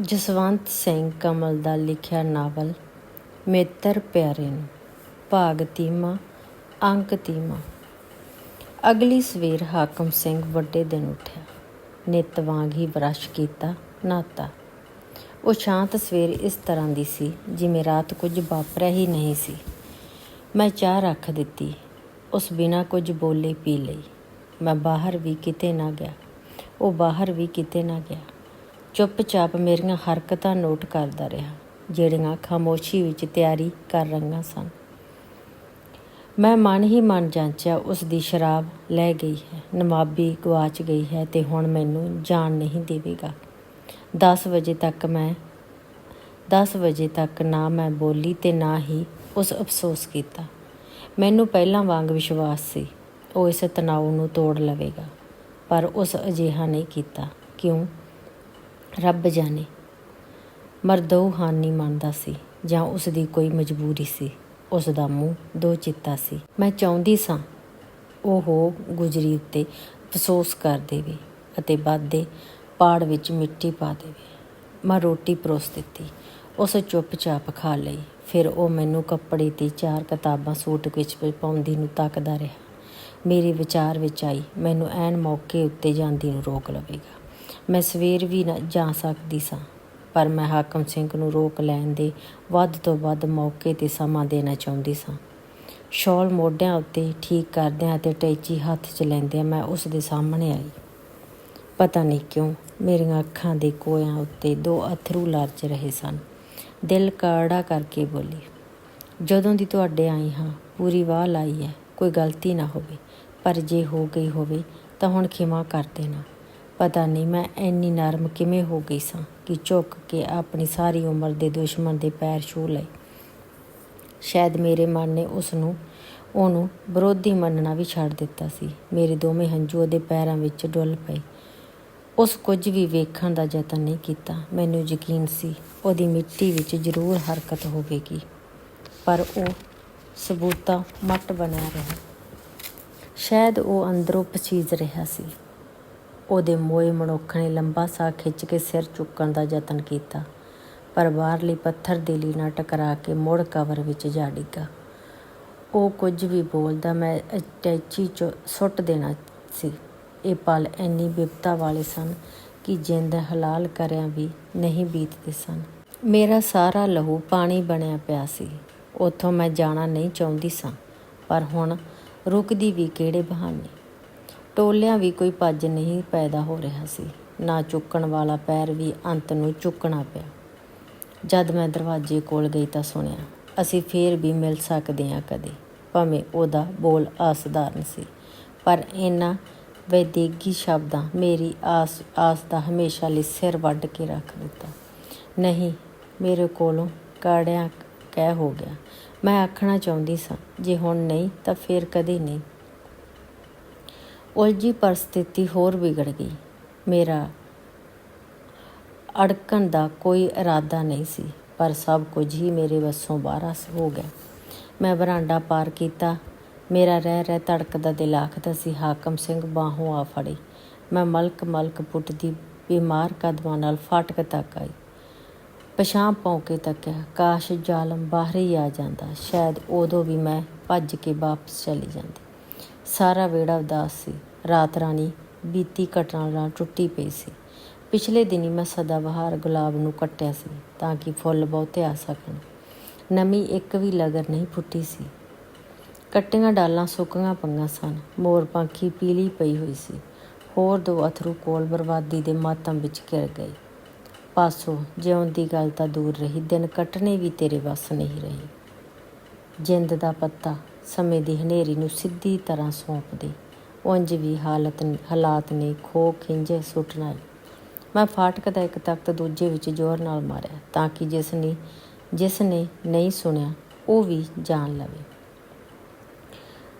ਜਸਵੰਤ ਸਿੰਘ ਕਮਲ ਦਾ ਲਿਖਿਆ ਨਾਵਲ ਮਿੱਤਰ ਪਿਆਰੇ ਨੂੰ, ਭਾਗ ਤੀਮਾ, ਅੰਕ ਤੀਮਾ। ਅਗਲੀ ਸਵੇਰ ਹਾਕਮ ਸਿੰਘ ਵੱਡੇ ਦਿਨ ਉੱਠਿਆ। ਨਿਤ ਵਾਂਗ ਹੀ ਬਰਸ਼ ਕੀਤਾ, ਨਾਤਾ। ਉਹ ਸ਼ਾਂਤ ਸਵੇਰ ਇਸ ਤਰ੍ਹਾਂ ਦੀ ਸੀ ਜਿਵੇਂ ਰਾਤ ਕੁਝ ਵਾਪਰਿਆ ਹੀ ਨਹੀਂ ਸੀ। ਮੈਂ ਚਾਹ ਰੱਖ ਦਿੱਤੀ, ਉਸ ਬਿਨਾ ਕੁਝ ਬੋਲੇ ਪੀ ਲਈ। ਮੈਂ ਬਾਹਰ ਵੀ ਕਿਤੇ ਨਾ ਗਿਆ, ਉਹ ਬਾਹਰ ਵੀ ਕਿਤੇ ਨਾ ਗਿਆ। ਚੁੱਪਚਾਪ ਮੇਰੀਆਂ ਹਰਕਤਾਂ ਨੋਟ ਕਰਦਾ ਰਿਹਾ, ਜਿਹੜੀਆਂ ਖਾਮੋਸ਼ੀ ਵਿੱਚ ਤਿਆਰੀ ਕਰ ਰਹੀਆਂ ਸਨ। ਮੈਂ ਮਨ ਹੀ ਮਨ ਜਾਂਚਿਆ, ਉਸ ਦੀ ਸ਼ਰਾਬ ਲੈ ਗਈ ਹੈ ਨਮਾਬੀ ਗਵਾਚ ਗਈ ਹੈ ਤੇ ਹੁਣ ਮੈਨੂੰ ਜਾਣ ਨਹੀਂ ਦੇਵੇਗਾ। 10 ਵਜੇ ਤੱਕ ਮੈਂ 10 ਵਜੇ ਤੱਕ ਨਾ ਮੈਂ ਬੋਲੀ ਤੇ ਨਾ ਹੀ ਉਸ ਅਫਸੋਸ ਕੀਤਾ। ਮੈਨੂੰ ਪਹਿਲਾਂ ਵਾਂਗ ਵਿਸ਼ਵਾਸ ਸੀ, ਉਹ ਇਸ ਤਣਾਅ ਨੂੰ ਤੋੜ ਲਵੇਗਾ, ਪਰ ਉਸ ਅਜਿਹਾ ਨਹੀਂ ਕੀਤਾ। ਕਿਉਂ? ਰੱਬ ਜਾਣੇ ਮਰਦੋ ਹਾਨੀ ਮੰਨਦਾ ਸੀ, ਜਾਂ ਉਸ ਦੀ ਕੋਈ ਮਜਬੂਰੀ ਸੀ ਉਸ ਦਾ ਮੂੰਹ ਦੋ ਚਿੱਤਾ ਸੀ। ਮੈਂ ਚਾਹੁੰਦੀ ਸਾਂ ਉਹ ਹੋ ਗੁਜਰੀ ਉੱਤੇ ਅਫਸੋਸ ਕਰ ਦੇਵੇ ਅਤੇ ਬਾਦੇ ਪਾੜ ਵਿੱਚ ਮਿੱਟੀ ਪਾ ਦੇਵੇ। ਮੈਂ ਰੋਟੀ ਪਰੋਸ ਦਿੱਤੀ, ਉਸ ਚੁੱਪਚਾਪ ਖਾ ਲਈ, ਫਿਰ ਉਹ ਮੈਨੂੰ ਕੱਪੜੇ ਤੇ ਚਾਰ ਕਿਤਾਬਾਂ ਸੂਟ ਵਿੱਚ ਪਾਉਂਦੀ ਨੂੰ ਤੱਕਦਾ ਰਿਹਾ। ਮੇਰੇ ਵਿਚਾਰ ਵਿੱਚ ਆਈ, ਮੈਨੂੰ ਐਨ ਮੌਕੇ ਉੱਤੇ ਜਾਂਦੀ ਨੂੰ ਰੋਕ ਲਵੇਗਾ। ਮੈਂ ਸਵੇਰ ਵੀ ਨਾ ਜਾ ਸਕਦੀ ਸਾਂ, ਪਰ ਮੈਂ ਹਾਕਮ ਸਿੰਘ ਨੂੰ ਰੋਕ ਲੈਣ ਦੇ ਵੱਧ ਤੋਂ ਵੱਧ ਮੌਕੇ ਤੇ ਸਮਾਂ ਦੇਣਾ ਚਾਹੁੰਦੀ ਸਾਂ। ਸ਼ਾਲ ਮੋਢਿਆਂ ਉੱਤੇ ਠੀਕ ਕਰਦਿਆਂ ਤੇ ਟੈਚੀ ਹੱਥ 'ਚ ਲੈਂਦਿਆਂ ਮੈਂ ਉਸ ਦੇ ਸਾਹਮਣੇ ਆਈ। ਪਤਾ ਨਹੀਂ ਕਿਉਂ ਮੇਰੀਆਂ ਅੱਖਾਂ ਦੇ ਕੋਇਆਂ ਉੱਤੇ ਦੋ ਅਥਰੂ ਲਰਜ ਰਹੇ ਸਨ। ਦਿਲ ਕਾੜਾ ਕਰਕੇ ਬੋਲੀ, ਜਦੋਂ ਦੀ ਤੁਹਾਡੇ ਆਈ ਹਾਂ, ਪੂਰੀ ਵਾਹ ਲਾਈ ਹੈ, ਕੋਈ ਗਲਤੀ ਨਾ ਹੋਵੇ, ਪਰ ਜੇ ਹੋ ਗਈ ਹੋਵੇ ਤਾਂ ਹੁਣ ਖਿਮਾ ਕਰ ਦੇਣਾ। ਪਤਾ ਨਹੀਂ ਮੈਂ ਇੰਨੀ ਨਰਮ ਕਿਵੇਂ ਹੋ ਗਈ ਸਾਂ ਕਿ ਝੁੱਕ ਕੇ ਆਪਣੀ ਸਾਰੀ ਉਮਰ ਦੇ ਦੁਸ਼ਮਣ ਦੇ ਪੈਰ ਛੂ ਲਏ। ਸ਼ਾਇਦ ਮੇਰੇ ਮਨ ਨੇ ਉਸ ਨੂੰ ਉਹਨੂੰ ਵਿਰੋਧੀ ਮੰਨਣਾ ਵੀ ਛੱਡ ਦਿੱਤਾ ਸੀ। ਮੇਰੇ ਦੋਵੇਂ ਹੰਝੂ ਉਹਦੇ ਪੈਰਾਂ ਵਿੱਚ ਡੁੱਲ ਪਏ। ਉਸ ਕੁਝ ਵੀ ਵੇਖਣ ਦਾ ਯਤਨ ਨਹੀਂ ਕੀਤਾ। ਮੈਨੂੰ ਯਕੀਨ ਸੀ ਉਹਦੀ ਮਿੱਟੀ ਵਿੱਚ ਜ਼ਰੂਰ ਹਰਕਤ ਹੋਵੇਗੀ। ਪਰ ਉਹ ਸਬੂਤਾ ਮੱਟ ਬਣਿਆ ਰਿਹਾ। ਸ਼ਾਇਦ ਉਹ ਅੰਦਰੋਂ ਪਚੀਜ ਰਿਹਾ ਸੀ। ਉਹਦੇ ਮੋਏ ਮਨੁੱਖ ਨੇ ਲੰਬਾ ਸਾਹ ਖਿੱਚ ਕੇ ਸਿਰ ਚੁੱਕਣ ਦਾ ਯਤਨ ਕੀਤਾ। ਪਰ ਬਾਹਰਲੀ ਪੱਥਰ ਦਿਲੀ ਨਾਲ ਟਕਰਾ ਕੇ ਮੁੜ ਕਵਰ ਵਿੱਚ ਜਾ ਡਿੱਗਾ। ਉਹ ਕੁਝ ਵੀ ਬੋਲਦਾ ਮੈਂ ਅਟੈਚੀ ਚ ਸੁੱਟ ਦੇਣਾ ਸੀ। ਇਹ ਪਲ ਇੰਨੀ ਬਿਪਤਾ ਵਾਲੇ ਸਨ ਕਿ ਜਿੰਦ ਹਲਾਲ ਕਰਿਆਂ ਵੀ ਨਹੀਂ ਬੀਤਦੇ ਸਨ। ਮੇਰਾ ਸਾਰਾ ਲਹੂ ਪਾਣੀ ਬਣਿਆ ਪਿਆ ਸੀ। ਉੱਥੋਂ ਮੈਂ ਜਾਣਾ ਨਹੀਂ ਚਾਹੁੰਦੀ ਸਾਂ, ਪਰ ਹੁਣ ਰੁਕਦੀ ਵੀ ਕਿਹੜੇ ਬਹਾਨੇ। ਟੋਲਿਆਂ ਵੀ ਕੋਈ ਭੱਜ ਨਹੀਂ ਪੈਦਾ ਹੋ ਰਿਹਾ ਸੀ। ਨਾ ਚੁੱਕਣ ਵਾਲਾ ਪੈਰ ਵੀ ਅੰਤ ਨੂੰ ਚੁੱਕਣਾ ਪਿਆ। ਜਦ ਮੈਂ ਦਰਵਾਜ਼ੇ ਕੋਲ ਗਈ ਤਾਂ ਸੁਣਿਆ, ਅਸੀਂ ਫੇਰ ਵੀ ਮਿਲ ਸਕਦੇ ਹਾਂ ਕਦੇ। ਭਾਵੇਂ ਉਹਦਾ ਬੋਲ ਅਸਧਾਰਨ ਸੀ, ਪਰ ਇਹਨਾਂ ਵੈਦੇਗੀ ਸ਼ਬਦਾਂ ਮੇਰੀ ਆਸ ਆਸ ਦਾ ਹਮੇਸ਼ਾ ਲਈ ਸਿਰ ਵੱਢ ਕੇ ਰੱਖ ਦਿੱਤਾ। ਨਹੀਂ, ਮੇਰੇ ਕੋਲੋਂ ਕਾੜਿਆਂ ਕਹਿ ਹੋ ਗਿਆ। ਮੈਂ ਆਖਣਾ ਚਾਹੁੰਦੀ ਸਾਂ, ਜੇ ਹੁਣ ਨਹੀਂ ਤਾਂ ਫੇਰ ਕਦੇ ਨਹੀਂ। ਉਲਝੀ ਪਰਿਸਥਿਤੀ ਹੋਰ ਵਿਗੜ ਗਈ। ਮੇਰਾ ਅੜਕਣ ਦਾ ਕੋਈ ਇਰਾਦਾ ਨਹੀਂ ਸੀ, ਪਰ ਸਭ ਕੁਝ ਹੀ ਮੇਰੇ ਵੱਸੋਂ ਬਾਹਰ ਹੋ ਗਿਆ। ਮੈਂ ਬਰਾਂਡਾ ਪਾਰ ਕੀਤਾ। ਮੇਰਾ ਰਹਿ ਰਹਿ ਧੜਕਦਾ ਦਿਲ ਆਖਦਾ ਸੀ, ਹਾਕਮ ਸਿੰਘ ਬਾਹੋਂ ਆ ਫੜੀ। ਮੈਂ ਮਲਕ ਮਲਕ ਪੁੱਟਦੀ ਬਿਮਾਰ ਕਦਮਾਂ ਨਾਲ ਫਾਟਕ ਤੱਕ ਆਈ। ਪਛਾਂ ਪੌਂਕੇ ਤੱਕਿਆ ਕਾਸ਼ ਜ਼ਾਲਮ ਬਾਹਰ ਹੀ ਆ ਜਾਂਦਾ। ਸ਼ਾਇਦ ਉਦੋਂ ਵੀ ਮੈਂ ਭੱਜ ਕੇ ਵਾਪਸ ਚਲੀ ਜਾਂਦੀ। ਸਾਰਾ ਵਿਹੜਾ ਉਦਾਸ ਸੀ। ਰਾਤ ਰਾਣੀ ਬੀਤੀ ਘਟਨਾ ਨਾਲ ਟੁੱਟੀ ਪਈ ਸੀ। ਪਿਛਲੇ ਦਿਨੀ ਮੈਂ ਸਦਾ ਬਹਾਰ ਗੁਲਾਬ ਨੂੰ ਕੱਟਿਆ ਸੀ ਤਾਂ ਕਿ ਫੁੱਲ ਬਹੁਤੇ ਆ ਸਕਣ। ਨਮੀ ਇੱਕ ਵੀ ਲਗਰ ਨਹੀਂ ਫੁੱਟੀ ਸੀ। ਕੱਟੀਆਂ ਡਾਲਾਂ ਸੁੱਕੀਆਂ ਪੰਗਾਂ ਸਨ। ਮੋਰ ਪੰਖੀ ਪੀਲੀ ਪਈ ਹੋਈ ਸੀ। ਹੋਰ ਦੋ ਅਥਰੂ ਕੋਲ ਬਰਬਾਦੀ ਦੇ ਮਾਤਮ ਵਿੱਚ ਘਿਰ ਗਏ। ਪਾਸੋਂ ਜਿਉਂ ਦੀ ਗੱਲ ਤਾਂ ਦੂਰ ਰਹੀ। ਦਿਨ ਕੱਟਣੇ ਵੀ ਤੇਰੇ ਵੱਸ ਨਹੀਂ ਰਹੀ। ਜਿੰਦ ਦਾ ਪੱਤਾ ਸਮੇਂ ਦੀ ਹਨੇਰੀ ਨੂੰ ਸਿੱਧੀ ਤਰ੍ਹਾਂ ਸੌਂਪ ਦੇ ਉਂਝ ਵੀ ਹਾਲਤ ਹਾਲਾਤ ਨੇ ਖੋ ਖਿੰਝੇ ਸੁੱਟਣਾ ਮੈਂ ਫਾਟਕ ਦਾ ਇੱਕ ਤਖਤ ਦੂਜੇ ਵਿੱਚ ਜ਼ੋਰ ਨਾਲ ਮਾਰਿਆ ਤਾਂ ਕਿ ਜਿਸ ਨੇ ਜਿਸ ਨੇ ਨਹੀਂ ਸੁਣਿਆ, ਉਹ ਵੀ ਜਾਣ ਲਵੇ।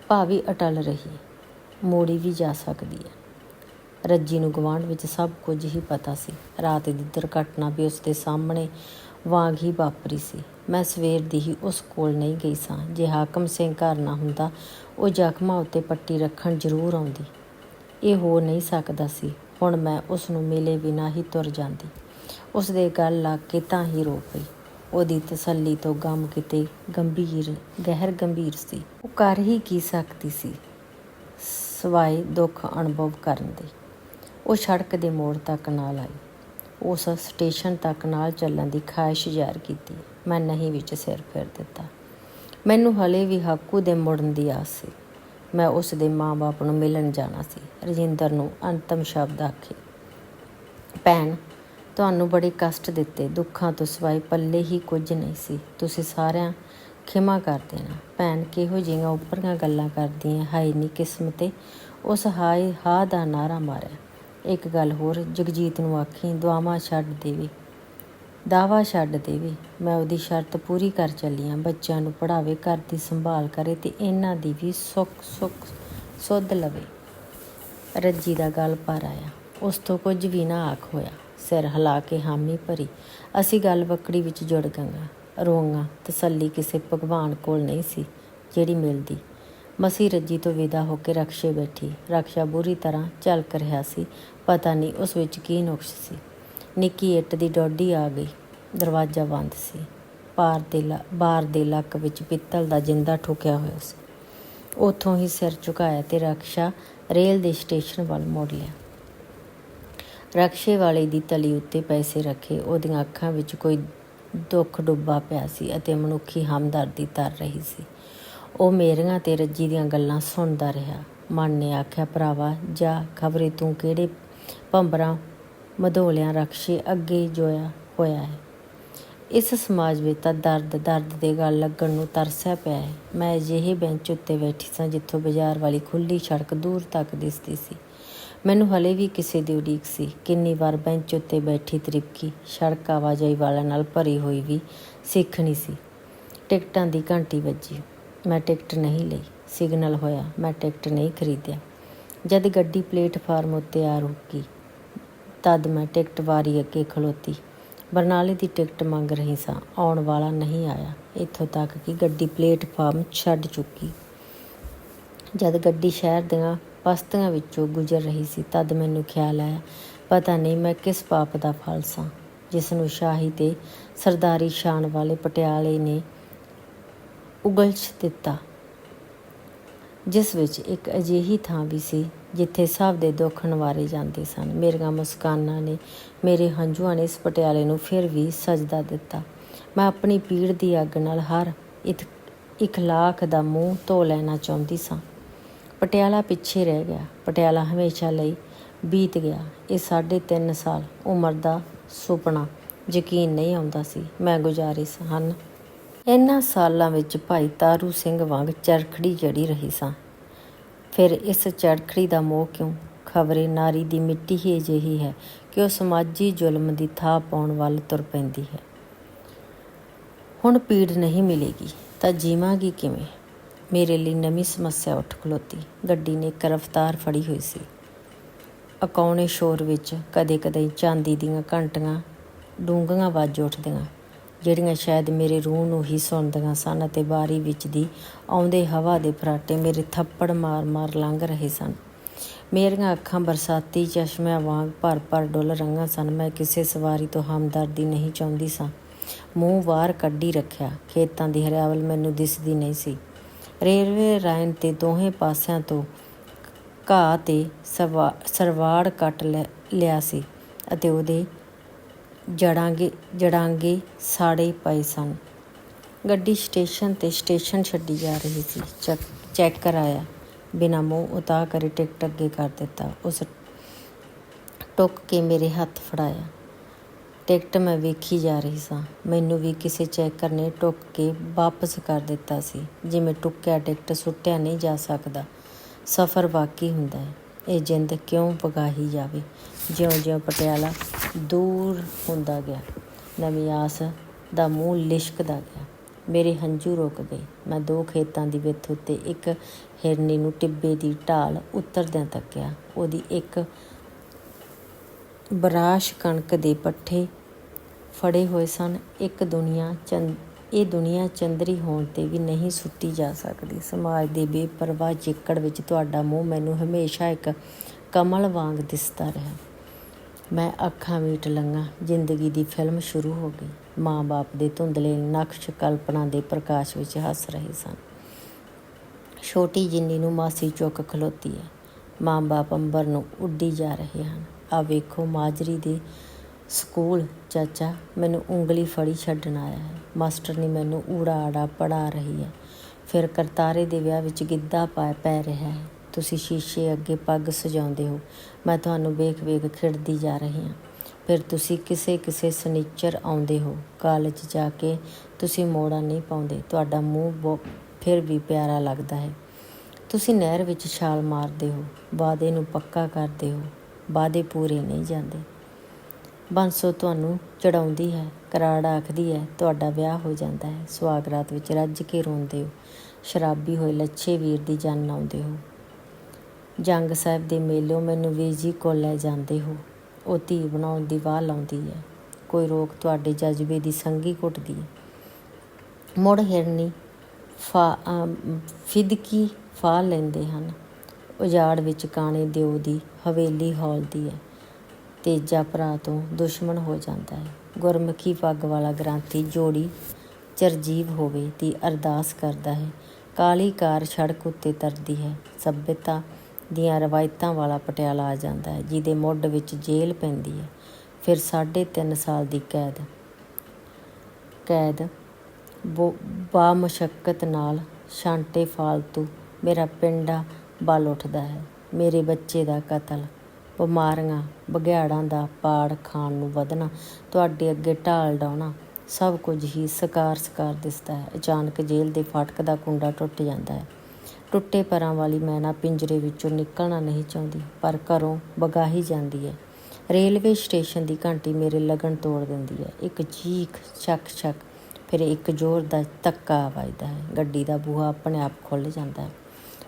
ਭਾਵੀ ਅਟਲ ਰਹੀ, ਮੋੜੀ ਵੀ ਜਾ ਸਕਦੀ ਹੈ। ਰੱਜੀ ਨੂੰ ਗਵਾਂਢ ਵਿੱਚ ਸਭ ਕੁਝ ਹੀ ਪਤਾ ਸੀ। ਰਾਤ ਦੀ ਦੁਰਘਟਨਾ ਵੀ ਉਸ ਦੇ ਸਾਹਮਣੇ ਵਾਂਗ ਹੀ ਵਾਪਰੀ ਸੀ। ਮੈਂ ਸਵੇਰ ਦੀ ਹੀ ਉਸ ਕੋਲ ਨਹੀਂ ਗਈ ਸਾਂ। ਜੇ ਹਾਕਮ ਸਿੰਘ ਘਰ ਨਾ ਹੁੰਦਾ, ਉਹ ਜ਼ਖਮਾਂ ਉੱਤੇ ਪੱਟੀ ਰੱਖਣ ਜ਼ਰੂਰ ਆਉਂਦੀ। ਇਹ ਹੋ ਨਹੀਂ ਸਕਦਾ ਸੀ। ਹੁਣ ਮੈਂ ਉਸ ਨੂੰ ਮਿਲੇ ਬਿਨਾਂ ਹੀ ਤੁਰ ਜਾਂਦੀ। ਉਸ ਦੇ ਗੱਲ ਲੱਗ ਕੇ ਤਾਂ ਹੀ ਰੋ ਪਈ। ਉਹਦੀ ਤਸੱਲੀ ਤੋਂ ਗਮ ਕਿਤੇ ਗੰਭੀਰ, ਗਹਿਰ ਗੰਭੀਰ ਸੀ। ਉਹ ਕਰ ਹੀ ਕੀ ਸਕਦੀ ਸੀ? ਸਵਾਏ ਦੁੱਖ ਅਨੁਭਵ ਕਰਨ ਦੇ। ਉਹ ਸੜਕ ਦੇ ਮੋੜ ਤੱਕ ਨਾਲ ਆਈ ਉਸ ਸਟੇਸ਼ਨ ਤੱਕ ਨਾਲ ਚੱਲਣ ਦੀ ਖਾਹਿਸ਼ ਜ਼ਾਹਰ ਕੀਤੀ। ਮੈਂ ਨਹੀਂ ਵਿੱਚ ਸਿਰ ਫੇਰ ਦਿੱਤਾ। ਮੈਨੂੰ ਹਲੇ ਵੀ ਹਾਕੂ ਦੇ ਮੁੜਨ ਦੀ ਆਸ ਸੀ। ਮੈਂ ਉਸ ਦੇ ਮਾਂ-ਬਾਪ ਨੂੰ ਮਿਲਣ ਜਾਣਾ ਸੀ। ਰਜਿੰਦਰ ਨੂੰ ਅੰਤਮ ਸ਼ਬਦ ਆਖੇ, ਭੈਣ, ਤੁਹਾਨੂੰ ਬੜੇ ਕਸ਼ਟ ਦਿੱਤੇ। ਦੁੱਖਾਂ ਤੋਂ ਸਿਵਾਏ ਪੱਲੇ ਹੀ ਕੁਝ ਨਹੀਂ ਸੀ। ਤੁਸੀਂ ਸਾਰਿਆਂ ਖਿਮਾ ਕਰ ਦੇਣਾ। ਭੈਣ, ਕਿਹੋ ਜਿਹੀਆਂ ਉੱਪਰੀਆਂ ਗੱਲਾਂ ਕਰਦੀਆਂ ਹਾਏ ਨੀ ਕਿਸਮਤੇ ਉਸ ਹਾਏ ਹਾ ਦਾ ਨਾਰਾ ਮਾਰਿਆ। ਇੱਕ ਗੱਲ ਹੋਰ, ਜਗਜੀਤ ਨੂੰ ਆਖੀ, ਦੁਆਵਾਂ ਛੱਡ ਦੇਵੇ, ਦਾਵਾ ਛੱਡ ਦੇਵੇ। ਮੈਂ ਉਹਦੀ ਸ਼ਰਤ ਪੂਰੀ ਕਰ ਚੱਲੀ ਆਂ। ਬੱਚਿਆਂ ਨੂੰ ਪੜਾਵੇ ਘਰ ਦੀ ਸੰਭਾਲ ਕਰੇ ਤੇ ਇਹਨਾਂ ਦੀ ਵੀ ਸੁੱਖ ਸੁੱਖ ਸੁੱਧ ਲਵੇ। ਰੱਜੀ ਦਾ ਗੱਲ ਪਰ ਆਇਆ। ਉਸ ਤੋਂ ਕੁਝ ਵੀ ਨਾ ਆਖ ਹੋਇਆ। ਸਿਰ ਹਿਲਾ ਕੇ ਹਾਮੀ ਭਰੀ। ਅਸੀਂ ਗੱਲ ਬੱਕੜੀ ਵਿੱਚ ਜੁੜ ਗਈਆਂ। ਰੋਂਗਾ, ਤਸੱਲੀ ਕਿਸੇ ਭਗਵਾਨ ਕੋਲ ਨਹੀਂ ਸੀ, ਜਿਹੜੀ ਮਿਲਦੀ। ਮਸੀ ਰੱਜੀ ਤੋਂ ਵਿਦਾ ਹੋ ਕੇ ਰਕਸ਼ੇ ਬੈਠੀ। ਰਕਸ਼ਾ ਬੁਰੀ ਤਰ੍ਹਾਂ ਝਲਕ ਰਿਹਾ ਸੀ। ਪਤਾ ਨਹੀਂ ਉਸ ਵਿੱਚ ਕੀ ਨੁਕਸ ਸੀ। ਨਿੱਕੀ ਇੱਟ ਦੀ ਡੋਡੀ ਆ ਗਈ। ਦਰਵਾਜ਼ਾ ਬੰਦ ਸੀ। ਪਾਰ ਦੇ ਲ- ਬਾਰ ਦੇ ਲੱਕ ਵਿੱਚ ਪਿੱਤਲ ਦਾ ਜਿੰਦਾ ਠੁਕਿਆ ਹੋਇਆ ਸੀ। ਉਥੋਂ ਹੀ ਸਿਰ ਝੁਕਾਇਆ ਤੇ ਰਕਸ਼ਾ ਰੇਲ ਦੇ ਸਟੇਸ਼ਨ ਵੱਲ ਮੁੜ ਲਿਆ। ਰਕਸ਼ੇ ਵਾਲੇ ਦੀ ਤਲੀ ਉੱਤੇ ਪੈਸੇ ਰੱਖੇ। ਉਹਦੀਆਂ ਅੱਖਾਂ ਵਿੱਚ ਕੋਈ ਦੁੱਖ ਡੁੱਬਾ ਪਿਆ ਸੀ ਅਤੇ ਮਨੁੱਖੀ ਹਮਦਰਦੀ ਤਰ ਰਹੀ ਸੀ। ਉਹ ਮੇਰੀਆਂ ਤੇ ਰੱਜੀ ਦੀਆਂ ਗੱਲਾਂ ਸੁਣਦਾ ਰਿਹਾ। ਮਨ ਨੇ ਆਖਿਆ, ਭਰਾਵਾ, ਜਾ, ਖਬਰੇ ਤੂੰ ਕਿਹੜੇ ਭੰਬਰਾਂ ਮਧੋਲਿਆਂ ਰਕਸ਼ੇ ਅੱਗੇ ਜੋਇਆ ਹੋਇਆ ਹੈ। ਇਸ ਸਮਾਜ ਵਿੱਚ ਤਾਂ ਦਰਦ ਦਰਦ ਦੇ ਗੱਲ ਲੱਗਣ ਨੂੰ ਤਰਸਿਆ ਪਿਆ ਹੈ। ਮੈਂ ਅਜਿਹੇ ਬੈਂਚ ਉੱਤੇ ਬੈਠੀ ਸਾਂ ਜਿੱਥੋਂ ਬਾਜ਼ਾਰ ਵਾਲੀ ਖੁੱਲੀ ਸੜਕ ਦੂਰ ਤੱਕ ਦਿਸਦੀ ਸੀ। ਮੈਨੂੰ ਹਲੇ ਵੀ ਕਿਸੇ ਦੀ ਉਡੀਕ ਸੀ। ਕਿੰਨੀ ਵਾਰ ਬੈਂਚ ਉੱਤੇ ਬੈਠੀ ਤ੍ਰਿਪਕੀ ਸੜਕ ਆਵਾਜਾਈ ਵਾਲਿਆਂ ਨਾਲ ਭਰੀ ਹੋਈ ਵੀ ਸਿੱਖਣੀ ਸੀ। ਟਿਕਟਾਂ ਦੀ ਘੰਟੀ ਵੱਜੀ। ਮੈਂ ਟਿਕਟ ਨਹੀਂ ਲਈ, ਸਿਗਨਲ ਹੋਇਆ, ਮੈਂ ਟਿਕਟ ਨਹੀਂ ਖਰੀਦਿਆ। ਜਦ ਗੱਡੀ ਪਲੇਟਫਾਰਮ ਉੱਤੇ ਆ ਰੁਕੀ, ਤਦ ਮੈਂ ਟਿਕਟ ਵਾਰੀ ਅੱਗੇ ਖਲੋਤੀ। ਬਰਨਾਲੇ ਦੀ ਟਿਕਟ ਮੰਗ ਰਹੀ ਸਾਂ, ਆਉਣ ਵਾਲਾ ਨਹੀਂ ਆਇਆ। ਇੱਥੋਂ ਤੱਕ ਕਿ ਗੱਡੀ ਪਲੇਟਫਾਰਮ ਛੱਡ ਚੁੱਕੀ। ਜਦ ਗੱਡੀ ਸ਼ਹਿਰ ਦੀਆਂ ਬਸਤੀਆਂ ਵਿੱਚੋਂ ਗੁਜ਼ਰ ਰਹੀ ਸੀ, ਤਦ ਮੈਨੂੰ ਖਿਆਲ ਆਇਆ, ਪਤਾ ਨਹੀਂ ਮੈਂ ਕਿਸ ਪਾਪ ਦਾ ਫਲ ਸਾਂ, ਜਿਸ ਨੂੰ ਸ਼ਾਹੀ ਤੇ ਸਰਦਾਰੀ ਸ਼ਾਨ ਵਾਲੇ ਪਟਿਆਲੇ ਨੇ ਉਗਲਛ ਦਿੱਤਾ, ਜਿਸ ਵਿੱਚ ਇੱਕ ਅਜਿਹੀ ਥਾਂ ਵੀ ਸੀ ਜਿੱਥੇ ਸਭ ਦੇ ਦੁੱਖ ਨਵਾਰੇ ਜਾਂਦੇ ਸਨ। ਮੇਰੀਆਂ ਮੁਸਕਾਨਾਂ ਨੇ ਮੇਰੇ ਹੰਝੂਆਂ ਨੇ ਇਸ ਪਟਿਆਲੇ ਨੂੰ ਫਿਰ ਵੀ ਸਜਦਾ ਦਿੱਤਾ। ਮੈਂ ਆਪਣੀ ਪੀੜ ਦੀ ਅੱਗ ਨਾਲ ਹਰ ਇਤ ਇਖਲਾਕ ਦਾ ਮੂੰਹ ਧੋ ਲੈਣਾ ਚਾਹੁੰਦੀ ਸਾਂ। ਪਟਿਆਲਾ ਪਿੱਛੇ ਰਹਿ ਗਿਆ। ਪਟਿਆਲਾ ਹਮੇਸ਼ਾ ਲਈ ਬੀਤ ਗਿਆ। ਇਹ ਸਾਢੇ ਤਿੰਨ ਸਾਲ ਉਮਰ ਦਾ ਸੁਪਨਾ ਯਕੀਨ ਨਹੀਂ ਆਉਂਦਾ ਸੀ। ਮੈਂ ਗੁਜ਼ਾਰਿਸ ਹਨ ਇਹਨਾਂ ਸਾਲਾਂ ਵਿੱਚ ਭਾਈ ਤਾਰੂ ਸਿੰਘ ਵਾਂਗ ਚਰਖੜੀ ਜੜੀ ਰਹੀ ਸਾਂ। ਫਿਰ ਇਸ ਚਰਖੜੀ ਦਾ ਮੋਹ ਕਿਉਂ? ਖਬਰੇ ਨਾਰੀ ਦੀ ਮਿੱਟੀ ਹੀ ਅਜਿਹੀ ਹੈ ਕਿ ਉਹ ਸਮਾਜੀ ਜ਼ੁਲਮ ਦੀ ਥਾਂ ਪਾਉਣ ਵੱਲ ਤੁਰ ਪੈਂਦੀ ਹੈ। ਹੁਣ ਪੀੜ ਨਹੀਂ ਮਿਲੇਗੀ, ਤਾਂ ਜੀਵਾਂਗੀ ਕਿਵੇਂ? ਮੇਰੇ ਲਈ ਨਵੀਂ ਸਮੱਸਿਆ ਉੱਠ ਖਲੋਤੀ। ਗੱਡੀ ਨੇ ਇੱਕ ਰਫ਼ਤਾਰ ਫੜੀ ਹੋਈ ਸੀ। ਅਕੌਣੇ ਸ਼ੋਰ ਵਿੱਚ ਕਦੇ-ਕਦੇ ਚਾਂਦੀ ਦੀਆਂ ਘੰਟੀਆਂ, ਡੂੰਘੀਆਂ ਵੱਜ ਉੱਠਦੀਆਂ। ਜਿਹੜੀਆਂ ਸ਼ਾਇਦ ਮੇਰੇ ਰੂਹ ਨੂੰ ਹੀ ਸੁਣਦੀਆਂ ਸਨ ਅਤੇ ਬਾਰੀ ਵਿੱਚ ਦੀ ਆਉਂਦੇ ਹਵਾ ਦੇ ਫਰਾਟੇ ਮੇਰੇ ਥੱਪੜ ਮਾਰ-ਮਾਰ ਲੰਘ ਰਹੇ ਸਨ। ਮੇਰੀਆਂ ਅੱਖਾਂ ਬਰਸਾਤੀ ਚਸ਼ਮਿਆਂ ਵਾਂਗ ਭਰ-ਭਰ ਡੁੱਲ ਰਹੀਆਂ ਸਨ। ਮੈਂ ਕਿਸੇ ਸਵਾਰੀ ਤੋਂ ਹਮਦਰਦੀ ਨਹੀਂ ਚਾਹੁੰਦੀ ਸਾਂ। ਮੂੰਹ ਬਾਹਰ ਕੱਢੀ ਰੱਖਿਆ। ਖੇਤਾਂ ਦੀ ਹਰਿਆਵਲ ਮੈਨੂੰ ਦਿਸਦੀ ਨਹੀਂ ਸੀ। ਰੇਲਵੇ ਲਾਈਨ ਤੇ ਦੋਹੇ ਪਾਸਿਆਂ ਤੋਂ ਘਾਹ ਤੇ ਸਵਾ- ਸਰਵਾੜ ਕੱਟ ਲੈ- ਲਿਆ ਸੀ ਅਤੇ ਉਹਦੇ ਜੜਾਂਗੇ ਜੜਾਂਗੇ ਸਾੜੇ ਪਏ ਸਨ। ਗੱਡੀ ਸਟੇਸ਼ਨ ਤੇ ਸਟੇਸ਼ਨ ਛੱਡੀ ਜਾ ਰਹੀ ਸੀ। ਚੈੱਕ ਚੈੱਕ ਕਰਾਇਆ। ਬਿਨਾ ਮੂੰਹ ਉਤਾਰ ਕਰੇ ਟਿਕਟ ਅੱਗੇ ਕਰ ਦਿੱਤਾ। ਉਸ ਟੁੱਕ ਕੇ ਮੇਰੇ ਹੱਥ ਫੜਾਇਆ। ਟਿਕਟ ਮੈਂ ਵੇਖੀ ਜਾ ਰਹੀ ਸਾਂ। ਮੈਨੂੰ ਵੀ ਕਿਸੇ ਚੈੱਕਰ ਨੇ ਟੁੱਕ ਕੇ ਵਾਪਸ ਕਰ ਦਿੱਤਾ ਸੀ। ਜਿਵੇਂ ਟੁੱਕਿਆ ਟਿਕਟ ਸੁੱਟਿਆ ਨਹੀਂ ਜਾ ਸਕਦਾ। ਸਫ਼ਰ ਬਾਕੀ ਹੁੰਦਾ ਹੈ। ਇਹ ਜਿੰਦ ਕਿਉਂ ਵਗਾਹੀ ਜਾਵੇ? ਜਿਉਂ-ਜਿਉਂ ਪਟਿਆਲਾ ਦੂਰ ਹੁੰਦਾ ਗਿਆ, ਨਵੀਂ ਆਸ ਦਾ ਮੂੰਹ ਲਿਸ਼ਕਦਾ ਗਿਆ। ਮੇਰੇ ਹੰਝੂ ਰੁਕ ਗਏ। ਮੈਂ ਦੋ ਖੇਤਾਂ ਦੀ ਵਿੱਥ ਉੱਤੇ ਇੱਕ ਹਿਰਨੀ ਨੂੰ ਟਿੱਬੇ ਦੀ ਢਾਲ ਉਤਰਦਿਆਂ ਤੱਕਿਆ। ਉਹਦੀ ਇੱਕ ਬਰਾਸ਼ ਕਣਕ ਦੇ ਪੱਠੇ ਫੜੇ ਹੋਏ ਸਨ। ਇੱਕ ਦੁਨੀਆ ਚੰਦ ਇਹ ਦੁਨੀਆ ਚੰਦਰੀ ਹੋਣ ਤੇ ਵੀ ਨਹੀਂ ਸੁੱਟੀ ਜਾ ਸਕਦੀ। ਸਮਾਜ ਦੇ ਬੇਪਰਵਾਹ ਚਿੱਕੜ ਵਿੱਚ ਤੁਹਾਡਾ ਮੂੰਹ ਮੈਨੂੰ ਹਮੇਸ਼ਾ ਇੱਕ ਕਮਲ ਵਾਂਗ ਦਿਸਦਾ ਰਿਹਾ। ਮੈਂ ਅੱਖਾਂ ਮੀਟ ਲੰਗਾ ਜ਼ਿੰਦਗੀ ਦੀ ਫਿਲਮ ਸ਼ੁਰੂ ਹੋ ਗਈ। ਮਾਂ-ਬਾਪ ਦੇ ਧੁੰਦਲੇ ਨਕਸ਼ ਕਲਪਨਾ ਦੇ ਪ੍ਰਕਾਸ਼ ਵਿੱਚ ਹੱਸ ਰਹੇ ਸਨ। ਛੋਟੀ ਜਿੰਨੀ ਨੂੰ ਮਾਸੀ ਚੁੱਕ ਖਲੋਤੀ ਹੈ। ਮਾਂ-ਬਾਪ ਅੰਬਰ ਨੂੰ ਉੱਡੀ ਜਾ ਰਹੇ ਹਨ। ਆ ਵੇਖੋ ਮਾਜਰੀ ਦੇ ਸਕੂਲ, ਚਾਚਾ, ਮੈਨੂੰ ਉਂਗਲੀ ਫੜੀ ਛੱਡਣ ਆਇਆ ਹੈ। ਮਾਸਟਰ ਨੇ ਮੈਨੂੰ ਊੜਾ ਆੜਾ ਪੜਾ ਰਹੀ ਹੈ ਫਿਰ ਕਰਤਾਰੇ ਦੇ ਵਿਆਹ ਵਿੱਚ ਗਿੱਧਾ ਪਾ, ਪੈ ਰਿਹਾ ਹੈ। ਤੁਸੀਂ ਸ਼ੀਸ਼ੇ ਅੱਗੇ ਪੱਗ ਸਜਾਉਂਦੇ ਹੋ। ਮੈਂ ਤੁਹਾਨੂੰ ਵੇਖ ਵੇਖ ਖਿੜਦੀ ਜਾ ਰਹੀ ਹਾਂ। ਫਿਰ ਤੁਸੀਂ ਕਿਸੇ ਕਿਸੇ ਸਨੀਚਰ ਆਉਂਦੇ ਹੋ। ਕਾਲਜ ਜਾ ਕੇ ਤੁਸੀਂ ਮੋੜਾ ਨਹੀਂ ਪਾਉਂਦੇ। ਤੁਹਾਡਾ ਮੂੰਹ ਬਹੁ, ਫਿਰ ਵੀ ਪਿਆਰਾ ਲੱਗਦਾ ਹੈ। ਤੁਸੀਂ ਨਹਿਰ ਵਿੱਚ ਛਾਲ ਮਾਰਦੇ ਹੋ। ਵਾਅਦੇ ਨੂੰ ਪੱਕਾ ਕਰਦੇ ਹੋ। ਵਾਅਦੇ ਪੂਰੇ ਨਹੀਂ ਜਾਂਦੇ। ਬੰਸੋ ਤੁਹਾਨੂੰ ਚੜਾਉਂਦੀ ਹੈ, ਕਰਾੜ ਆਖਦੀ ਹੈ, ਤੁਹਾਡਾ ਵਿਆਹ ਹੋ ਜਾਂਦਾ ਹੈ ਸੁਆਗਰਾਤ ਵਿੱਚ ਰੱਜ ਕੇ ਰੋਂਦੇ ਹੋ, ਸ਼ਰਾਬੀ ਹੋਏ ਲੱਛੇ ਵੀਰ ਦੀ ਜਾਨ ਲਾਉਂਦੇ ਹੋ। ਜੰਗ ਸਾਹਿਬ ਦੇ ਮੇਲੋਂ ਮੈਨੂੰ ਵੀਜੀ ਕੋਲ ਲੈ ਜਾਂਦੇ ਹੋ, ਉਹ ਧੀ ਬਣਾਉਣ ਦੀ ਵਾਹ ਲਾਉਂਦੀ ਹੈ, ਕੋਈ ਰੋਕ ਤੁਹਾਡੇ ਜਜ਼ਬੇ ਦੀ ਸੰਗੀ ਘੁੱਟਦੀ ਹੈ। ਮੁੜ ਹਿਰਨੀ ਫਾ ਫਿਦਕੀ ਫਾ ਲੈਂਦੇ ਹਨ, ਉਜਾੜ ਵਿੱਚ ਕਾਣੇ ਦਿਓ ਦੀ ਹਵੇਲੀ ਹੌਲਦੀ ਹੈ। ਤੇਜਾ ਭਰਾ ਤੋਂ ਦੁਸ਼ਮਣ ਹੋ ਜਾਂਦਾ ਹੈ। ਗੁਰਮੁਖੀ ਪੱਗ ਵਾਲਾ ਗ੍ਰਾਂਥੀ ਜੋੜੀ ਚਰਜੀਵ ਹੋਵੇ ਦੀ ਅਰਦਾਸ ਕਰਦਾ ਹੈ। ਕਾਲੀ ਕਾਰ ਸੜਕ ਉੱਤੇ ਤਰਦੀ ਹੈ। ਸਭਿਅਤਾ ਦੀਆਂ ਰਵਾਇਤਾਂ ਵਾਲਾ ਪਟਿਆਲਾ ਆ ਜਾਂਦਾ ਹੈ, ਜਿਹਦੇ ਮੁੱਢ ਵਿੱਚ ਜੇਲ੍ਹ ਪੈਂਦੀ ਹੈ। ਫਿਰ 3.5 ਸਾਲ ਦੀ ਕੈਦ ਕੈਦ ਬਾ ਮੁਸ਼ਕਲ ਨਾਲ ਛਾਂਟੇ ਫਾਲਤੂ ਮੇਰਾ ਪਿੰਡਾ ਬਲ ਉੱਠਦਾ ਹੈ। ਮੇਰੇ ਬੱਚੇ ਦਾ ਕਤਲ ਬਿਮਾਰੀਆਂ ਬਗਿਆੜਾਂ ਦਾ ਪਾੜ ਖਾਣ ਨੂੰ ਵਧਣਾ, ਤੁਹਾਡੇ ਅੱਗੇ ਢਾਲ ਡਾਉਣਾ, ਸਭ ਕੁਝ ਹੀ ਸਕਾਰ ਸਕਾਰ ਦਿਸਦਾ ਹੈ। ਅਚਾਨਕ ਜੇਲ੍ਹ ਦੇ ਫਾਟਕ ਦਾ ਕੁੰਡਾ ਟੁੱਟ ਜਾਂਦਾ ਹੈ। ਟੁੱਟੇ ਪਰਾਂ ਵਾਲੀ ਮੈਨਾ ਪਿੰਜਰੇ ਵਿੱਚੋਂ ਨਿਕਲਣਾ ਨਹੀਂ ਚਾਹੁੰਦੀ, ਪਰ ਘਰੋਂ ਬਗਾਹੀ ਜਾਂਦੀ ਹੈ। ਰੇਲਵੇ ਸਟੇਸ਼ਨ ਦੀ ਘੰਟੀ ਮੇਰੇ ਲਗਨ ਤੋੜ ਦਿੰਦੀ ਹੈ। ਇੱਕ ਚੀਖ ਛੱਕ ਛੱਕ, ਫਿਰ ਇੱਕ ਜ਼ੋਰ ਦਾ ਧੱਕਾ ਵੱਜਦਾ ਹੈ। ਗੱਡੀ ਦਾ ਬੂਹਾ ਆਪਣੇ ਆਪ ਖੁੱਲ ਜਾਂਦਾ ਹੈ।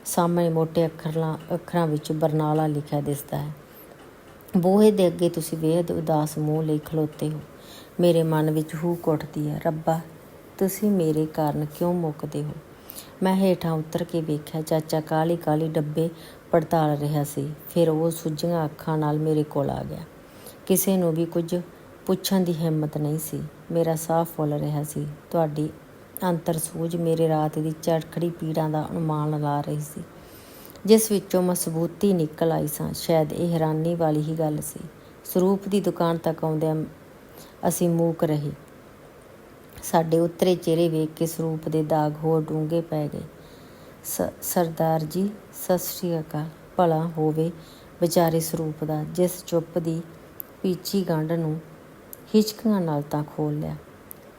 ਸਾਹਮਣੇ ਮੋٹے ਅੱਖਰਾਂ ਅੱਖਰਾਂ ਵਿੱਚ ਬਰਨਾਲਾ ਲਿਖਿਆ ਦਿਸਦਾ ਹੈ। ਬੂਹੇ ਦੇ ਅੱਗੇ ਤੁਸੀਂ ਬੇਹਦ ਉਦਾਸ ਮੂੰਹ ਲਈ ਖਲੋਤੇ ਹੋ। ਮੇਰੇ ਮਨ ਵਿੱਚ ਹੂਕ ਉੱਠਦੀ ਹੈ, ਰੱਬਾ, ਤੁਸੀਂ ਮੇਰੇ ਕਾਰਨ ਕਿਉਂ ਮੁੱਕਦੇ ਹੋ? ਮੈਂ ਹੇਠਾਂ ਉਤਰ ਕੇ ਵੇਖਿਆ, ਚਾਚਾ ਕਾਲੀ ਕਾਲੀ ਡੱਬੇ ਪੜਤਾਲ ਰਿਹਾ ਸੀ। ਫਿਰ ਉਹ ਸੁੱਜੀਆਂ ਅੱਖਾਂ ਨਾਲ ਮੇਰੇ ਕੋਲ ਆ ਗਿਆ। ਕਿਸੇ ਨੂੰ ਵੀ ਕੁਝ ਪੁੱਛਣ ਦੀ ਹਿੰਮਤ ਨਹੀਂ ਸੀ। ਮੇਰਾ ਸਾਹ ਫੁੱਲ ਰਿਹਾ ਸੀ। ਤੁਹਾਡੀ ਅੰਤਰ ਸੂਝ ਮੇਰੇ ਰਾਤ ਦੀ ਚੜਖੜੀ ਪੀੜਾਂ ਦਾ ਅਨੁਮਾਨ ਲਾ ਰਹੀ ਸੀ। ਜਿਸ ਵਿੱਚੋਂ ਮਜ਼ਬੂਤੀ ਨਿਕਲ ਆਈ ਸਾਂ। ਸ਼ਾਇਦ ਇਹ ਹੈਰਾਨੀ ਵਾਲੀ ਹੀ ਗੱਲ ਸੀ। ਸਰੂਪ ਦੀ ਦੁਕਾਨ ਤੱਕ ਆਉਂਦਿਆਂ ਅਸੀਂ ਮੂਕ ਰਹੇ। ਸਾਡੇ ਉਤਰੇ ਚਿਹਰੇ ਵੇਖ ਕੇ ਸਰੂਪ ਦੇ ਦਾਗ ਹੋਰ ਡੂੰਘੇ ਪੈ ਗਏ। ਸਰਦਾਰ ਜੀ, ਸਤਿ ਸ਼੍ਰੀ ਅਕਾਲ। ਭਲਾ ਹੋਵੇ ਵਿਚਾਰੇ ਸਰੂਪ ਦਾ, ਜਿਸ ਚੁੱਪ ਦੀ ਪੀਚੀ ਗੰਢ ਨੂੰ ਹਿਚਕਾਂ ਨਾਲ ਤਾਂ ਖੋਲ ਲਿਆ।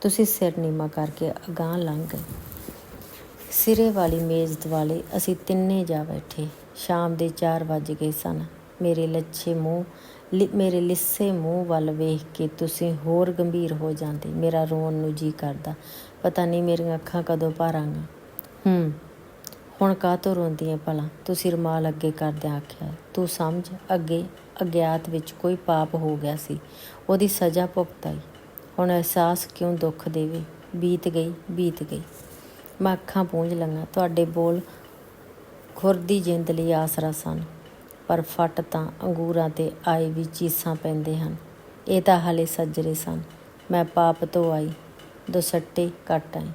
ਤੁਸੀਂ ਸਿਰ ਨੀਮਾ ਕਰਕੇ ਅਗਾਹ ਲੰਘ ਗਏ। ਸਿਰੇ ਵਾਲੀ ਮੇਜ਼ ਦੁਆਲੇ ਅਸੀਂ ਤਿੰਨੇ ਜਾ ਬੈਠੇ। ਸ਼ਾਮ ਦੇ 4 ਵੱਜ ਗਏ ਸਨ। ਮੇਰੇ ਲੱਛੇ ਮੂੰਹ ਮੇਰੇ ਲਿੱਸੇ ਮੂੰਹ ਵੱਲ ਵੇਖ ਕੇ ਤੁਸੀਂ ਹੋਰ ਗੰਭੀਰ ਹੋ ਜਾਂਦੇ। ਮੇਰਾ ਰੋਣ ਨੂੰ ਜੀ ਕਰਦਾ। ਪਤਾ ਨਹੀਂ ਮੇਰੀਆਂ ਅੱਖਾਂ ਕਦੋਂ ਭਰਾਂਗਾ ਹੂੰ, ਹੁਣ ਕਾਹ ਤੋਂ ਰੋਂਦੀ ਰੋਂਦੀਆਂ ਭਲਾ? ਤੁਸੀਂ ਰਮਾਲ ਅੱਗੇ ਕਰਦਿਆਂ ਆਖਿਆ, ਤੂੰ ਸਮਝ, ਅੱਗੇ, ਅਗਿਆਤ ਵਿੱਚ ਕੋਈ ਪਾਪ ਹੋ ਗਿਆ ਸੀ। ਉਹਦੀ ਸਜ਼ਾ ਭੁਗਤਾਈ। ਹੁਣ ਅਹਿਸਾਸ ਕਿਉਂ ਦੁੱਖ ਦੇਵੇ? ਬੀਤ ਗਈ ਬੀਤ ਗਈ। ਮੈਂ ਅੱਖਾਂ ਪੂੰਝ ਲੰਗਾ ਤੁਹਾਡੇ ਬੋਲ ਖੁਰਦੀ ਜਿੰਦ ਲਈ ਆਸਰਾ ਸਨ, ਪਰ ਫਟ ਤਾਂ ਅੰਗੂਰਾਂ ਤੇ ਆਏ ਵੀ ਚੀਸਾਂ ਪੈਂਦੇ ਹਨ। ਇਹ ਤਾਂ ਹਲੇ ਸੱਜਰੇ ਸਨ। ਮੈਂ ਪਾਪ ਤੋਂ ਆਈ, ਦੁਸੱਟੇ ਕੱਟ ਆਈ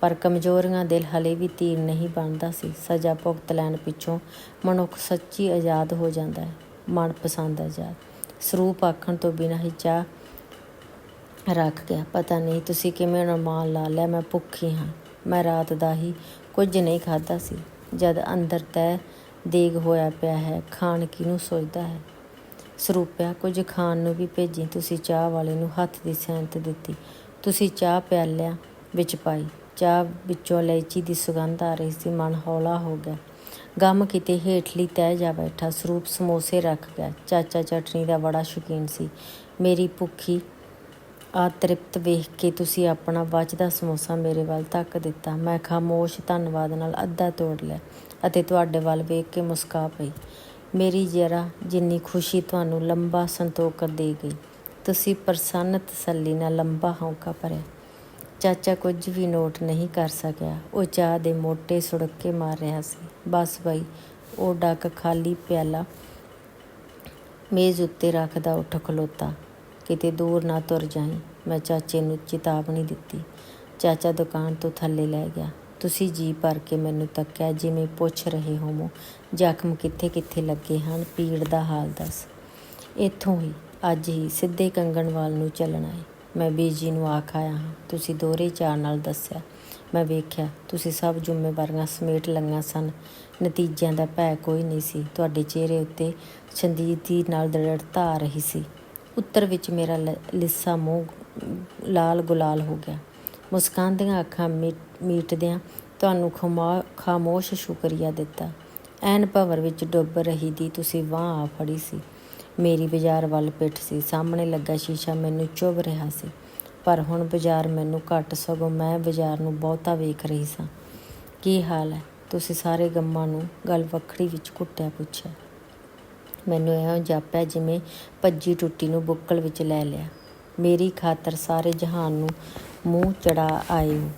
ਪਰ ਕਮਜ਼ੋਰੀਆਂ ਦਿਲ ਹਲੇ ਵੀ ਤੀਰ ਨਹੀਂ ਬਣਦਾ ਸੀ। ਸਜ਼ਾ ਭੁਗਤ ਲੈਣ ਪਿੱਛੋਂ ਮਨੁੱਖ ਸੱਚੀ ਆਜ਼ਾਦ ਹੋ ਜਾਂਦਾ ਹੈ, ਮਨ ਪਸੰਦ ਆਜ਼ਾਦ। ਸਰੂਪ ਆਖਣ ਤੋਂ ਬਿਨਾਂ ਹੀ ਚਾਹ ਰੱਖ ਗਿਆ। ਪਤਾ ਨਹੀਂ ਤੁਸੀਂ ਕਿਵੇਂ ਨਰਮਾਲ ਲਾ ਲਿਆ, ਮੈਂ ਭੁੱਖੀ ਹਾਂ। ਮੈਂ ਰਾਤ ਦਾ ਹੀ ਕੁਝ ਨਹੀਂ ਖਾਦਾ ਸੀ। ਜਦ ਅੰਦਰ ਤੈ ਦੇਗ ਹੋਇਆ ਪਿਆ ਹੈ, ਖਾਣ ਕਿਨੂੰ ਸੋਚਦਾ ਹੈ? ਸਰੂਪਿਆ, ਕੁਝ ਖਾਣ ਨੂੰ ਵੀ ਭੇਜੀ। ਤੁਸੀਂ ਚਾਹ ਵਾਲੇ ਨੂੰ ਹੱਥ ਦੀ ਸੈਂਤ ਦਿੱਤੀ। ਤੁਸੀਂ ਚਾਹ ਪਿਆਲਿਆਂ ਵਿੱਚ ਪਾਈ। ਚਾਹ ਵਿੱਚੋਂ ਇਲਾਇਚੀ ਦੀ ਸੁਗੰਧ ਆ ਰਹੀ ਸੀ। ਮਨ ਹੌਲਾ ਹੋ ਗਿਆ। ਗਮ ਕਿਤੇ ਹੇਠਲੀ ਤੈ ਜਾ ਬੈਠਾ। ਸਰੂਪ ਸਮੋਸੇ ਰੱਖ ਗਿਆ। ਚਾਚਾ ਚਟਨੀ ਦਾ ਬੜਾ ਸ਼ੌਕੀਨ ਸੀ। ਮੇਰੀ ਭੁੱਖੀ ਆ ਤ੍ਰਿਪਤ ਵੇਖ ਕੇ ਤੁਸੀਂ ਆਪਣਾ ਬਚਦਾ ਸਮੋਸਾ ਮੇਰੇ ਵੱਲ ਧੱਕ ਦਿੱਤਾ। ਮੈਂ ਖਾਮੋਸ਼ ਧੰਨਵਾਦ ਨਾਲ ਅੱਧਾ ਤੋੜ ਲਿਆ ਅਤੇ ਤੁਹਾਡੇ ਵੱਲ ਵੇਖ ਕੇ ਮੁਸਕਾ ਪਈ। ਮੇਰੀ ਜਰਾ ਜਿੰਨੀ ਖੁਸ਼ੀ ਤੁਹਾਨੂੰ ਲੰਬਾ ਸੰਤੋਖ ਦੇ ਗਈ। ਤੁਸੀਂ ਪ੍ਰਸੰਨ ਤਸੱਲੀ ਨਾਲ ਲੰਬਾ ਹੌਂਕਾ ਭਰਿਆ। ਚਾਚਾ ਕੁਝ ਵੀ ਨੋਟ ਨਹੀਂ ਕਰ ਸਕਿਆ। ਉਹ ਚਾਹ ਦੇ ਮੋਟੇ ਸੁੜਕੇ ਮਾਰ ਰਿਹਾ ਸੀ। ਬਸ ਬਈ, ਉਹ ਡੱਕ ਖਾਲੀ ਪਿਆਲਾ ਮੇਜ਼ ਉੱਤੇ ਰੱਖਦਾ ਉੱਠ ਖਲੋਤਾ। ਕਿਤੇ ਦੂਰ ਨਾ ਤੁਰ ਜਾਈਂ। ਮੈਂ ਚਾਚੇ ਨੂੰ ਚੇਤਾਵਨੀ ਦਿੱਤੀ। ਚਾਚਾ ਦੁਕਾਨ ਤੋਂ ਥੱਲੇ ਲੈ ਗਿਆ। ਤੁਸੀਂ ਜੀ ਭਰ ਕੇ ਮੈਨੂੰ ਤੱਕਿਆ ਜਿਵੇਂ ਪੁੱਛ ਰਹੇ ਹੋਵੋ। ਜ਼ਖਮ ਕਿੱਥੇ ਕਿੱਥੇ ਲੱਗੇ ਹਨ ਪੀੜ ਦਾ ਹਾਲ ਦੱਸ। ਇੱਥੋਂ ਹੀ, ਅੱਜ ਹੀ ਸਿੱਧੇ ਕੰਗਣਵਾਲ ਨੂੰ ਚੱਲਣਾ ਹੈ ਮੈਂ ਬੀਜੀ ਨੂੰ ਆਖ ਆਇਆ ਹਾਂ, ਤੁਸੀਂ ਦੋਹਰੇ ਚਾਰ ਨਾਲ ਦੱਸਿਆ। ਮੈਂ ਵੇਖਿਆ, ਤੁਸੀਂ ਸਭ ਜ਼ਿੰਮੇਵਾਰੀਆਂ ਸਮੇਟ ਲੰਗਾ ਸਨ। ਨਤੀਜਿਆਂ ਦਾ ਭੈ ਕੋਈ ਨਹੀਂ ਸੀ। ਤੁਹਾਡੇ ਚਿਹਰੇ ਉੱਤੇ ਸੰਜੀਦਗੀ ਨਾਲ ਦ੍ਰਿੜਤਾ ਆ ਰਹੀ ਸੀ। ਉੱਤਰ ਵਿੱਚ ਮੇਰਾ ਲ- ਲਿੱਸਾ ਮੂੰਹ ਲਾਲ ਗੁਲਾਲ ਹੋ ਗਿਆ। ਮੁਸਕਾਨ ਦੀਆਂ ਅੱਖਾਂ ਮੀਟ- ਮੀਟਦਿਆਂ ਤੁਹਾਨੂੰ ਖਮਾ, ਖਾਮੋਸ਼ ਸ਼ੁਕਰੀਆ ਦਿੱਤਾ। ਐਨ ਭਵਰ ਵਿੱਚ ਡੁੱਬ ਰਹੀ ਦੀ ਤੁਸੀਂ ਬਾਂਹ ਆ ਫੜੀ ਸੀ। ਮੇਰੀ ਬਾਜ਼ਾਰ ਵੱਲ ਪਿੱਠ ਸੀ। ਸਾਹਮਣੇ ਲੱਗਾ ਸ਼ੀਸ਼ਾ ਮੈਨੂੰ ਚੁੱਭ ਰਿਹਾ ਸੀ। ਪਰ ਹੁਣ ਬਾਜ਼ਾਰ ਮੈਨੂੰ ਘੱਟ ਸਗੋਂ ਮੈਂ ਬਾਜ਼ਾਰ ਨੂੰ ਬਹੁਤਾ ਵੇਖ ਰਹੀ ਸਾਂ। ਕੀ ਹਾਲ ਹੈ? ਤੁਸੀਂ ਸਾਰੇ ਗੰਮਾਂ ਨੂੰ ਗੱਲ ਵੱਖਰੀ ਵਿੱਚ ਘੁੱਟਿਆ ਪੁੱਛਿਆ। ਮੈਨੂੰ ਇਉਂ ਜਾਪਿਆ ਜਿਵੇਂ ਭੱਜੀ ਟੁੱਟੀ ਨੂੰ ਬੁੱਕਲ ਵਿੱਚ ਲੈ ਲਿਆ। ਮੇਰੀ ਖਾਤਰ ਸਾਰੇ ਜਹਾਨ ਨੂੰ ਮੂੰਹ ਚੜਾ ਆਏ ਹੋ।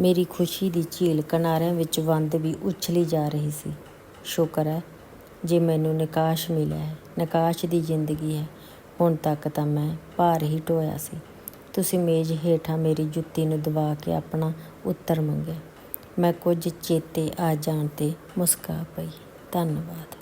ਮੇਰੀ ਖੁਸ਼ੀ ਦੀ ਝੀਲ ਕਿਨਾਰਿਆਂ ਵਿੱਚ ਵੰਦ ਵੀ ਉਛਲੀ ਜਾ ਰਹੀ ਸੀ। ਸ਼ੁਕਰ ਹੈ, ਜੇ ਮੈਨੂੰ ਨਿਕਾਸ਼ ਮਿਲਿਆ ਹੈ। ਨਿਕਾਸ਼ ਦੀ ਜ਼ਿੰਦਗੀ ਹੈ। ਹੁਣ ਤੱਕ ਤਾਂ ਮੈਂ ਭਾਰ ਹੀ ਢੋਇਆ ਸੀ। ਤੁਸੀਂ ਮੇਜ਼ ਹੇਠਾਂ ਮੇਰੀ ਜੁੱਤੀ ਨੂੰ ਦਬਾ ਕੇ ਆਪਣਾ ਉੱਤਰ ਮੰਗਿਆ ਮੈਂ ਕੁਝ ਚੇਤੇ ਆ ਜਾਣ ਤੇ ਮੁਸਕਾ ਪਈ। ਧੰਨਵਾਦ।